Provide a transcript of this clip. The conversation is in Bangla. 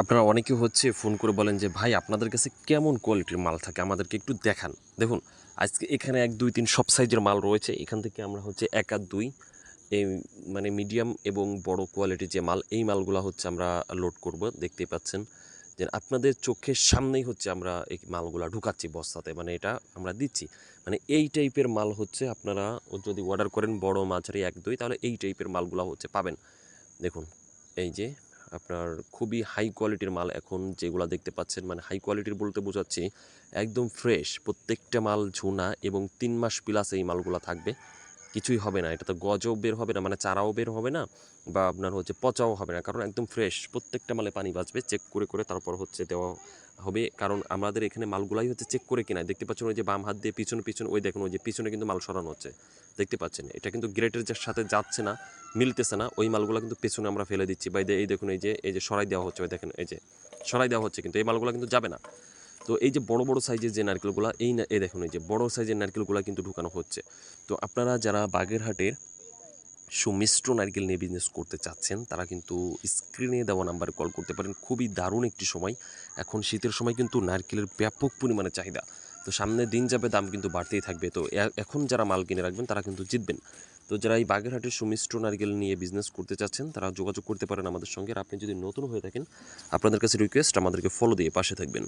আপনারা অনেকে হচ্ছে ফোন করে বলেন যে, ভাই, আপনাদের কাছে কেমন কোয়ালিটির মাল থাকে? আমাদেরকে একটু দেখান। দেখুন, আজকে এখানে এক, দুই, তিন সব সাইজের মাল রয়েছে। এখান থেকে আমরা হচ্ছে এক আর দুই, এই মানে মিডিয়াম এবং বড় কোয়ালিটির যে মাল, এই মালগুলো হচ্ছে আমরা লোড করব। দেখতেই পাচ্ছেন যে, আপনাদের চোখের সামনেই হচ্ছে আমরা এই মালগুলো ঢুকাচ্ছি বস্তাতে। মানে এটা আমরা দিচ্ছি। মানে এই টাইপের মাল হচ্ছে আপনারা যদি অর্ডার করেন বড় মাঝারি এক, দুই, তাহলে এই টাইপের মালগুলো হচ্ছে পাবেন। দেখুন, এই যে আপনার খুবই হাই কোয়ালিটির মাল এখন যেগুলো দেখতে পাচ্ছেন মানে হাই কোয়ালিটির বলতে বোঝাচ্ছি, একদম ফ্রেশ প্রত্যেকটা মাল ঝুনা এবং তিন মাস প্লাস এই মালগুলো থাকবে। কিছুই হবে না। এটা তো গজও বের হবে না মানে চারাও বের হবে না বা আপনার হচ্ছে পচাও হবে না, কারণ একদম ফ্রেশ প্রত্যেকটা মালে পানি বাঁচবে চেক করে করে তারপর হচ্ছে দেওয়া হবে। কারণ আমাদের এখানে মালগুলাই হচ্ছে চেক করে কিনা, দেখতে পাচ্ছেন ওই যে বাম হাত দিয়ে পিছনে পিছনে, ওই দেখুন ওই যে পিছনে কিন্তু মাল সরানো হচ্ছে, দেখতে পাচ্ছেন? এটা কিন্তু গ্রেটের সাথে যাচ্ছে না, মিলতেছে না, ওই মালগুলো কিন্তু পেছনে আমরা ফেলে দিচ্ছি। বা এই দেখুন এই যে এই যে সরাই দেওয়া হচ্ছে, ওই দেখেন, এই যে সরাই দেওয়া হচ্ছে কিন্তু, এই মালগুলো কিন্তু যাবে না। তো এই যে বড় বড় সাইজের যে নারকেলগুলো, এই না- এই দেখুন, এই যে বড় সাইজের নারকেলগুলো কিন্তু ঢুকানো হচ্ছে। তো আপনারা যারা বাগেরহাটের সুমিষ্ট নারকেল নিয়ে বিজনেস করতে চাচ্ছেন, তারা কিন্তু স্ক্রিনে দেওয়া নাম্বারে কল করতে পারেন। খুবই দারুণ একটি সময়। এখন শীতের সময় কিন্তু নারকেলের ব্যাপক পরিমাণে চাহিদা। তো সামনে দিন যাবে দাম কিন্তু বাড়তেই থাকবে। তো এখন যারা মাল কিনে রাখবেন, তারা কিন্তু জিতবেন। তো যারা এই বাগেরহাটের সুমিষ্ট নারকেল নিয়ে বিজনেস করতে চাচ্ছেন, তারা যোগাযোগ করতে পারেন আমাদের সঙ্গে। আর আপনি যদি নতুন হয়ে থাকেন, আপনাদের কাছে রিকোয়েস্ট আমাদেরকে ফলো দিয়ে পাশে থাকবেন।